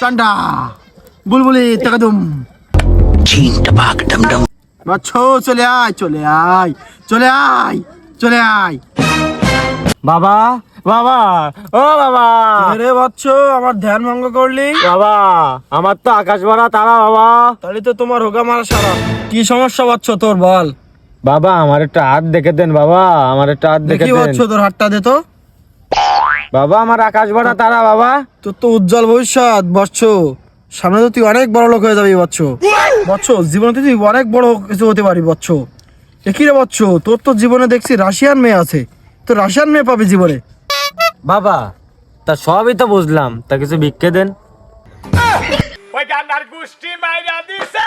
টান্ডা বুলবুলি বচ্চ চলে আয় চলে আয় চলে আয় চলে আয়। বাবা বাবা ও বাবা। রে বচ্চ আমার ধ্যান ভঙ্গ করলি? বাবা আমার তো আকাশ ভরা তারা বাবা। তাহলে তো তোমার হোগা মারা সারা। কি সমস্যা বচ্চ তোর বল। বাবা আমার একটা হাত দেখে দেন বাবা। আমার একটা হাত দেখে দেন। বচ্চ তোর হাতটা দে তো। বাবা আমার আকাশ ভরা তারা বাবা। তোর তো উজ্জ্বল ভবিষ্যৎ বচ্চ সামনে তো তুই অনেক বড় লোক হয়ে যাবি বচ্চ বচ্চ জীবনে তো তুই অনেক বড় কিছু হতে পারি বচ্চ এ কি রে বচ্চ তোর তো জীবনে দেখছি রাশিয়ান মেয়ে আছে। তো রাশিয়ান মেয়ে পাবি জীবনে। বাবা তা সবই তো বুঝলাম। তা কিছু ভিক্ষে দেন। ওই গোষ্ঠী মাইরা দিছে।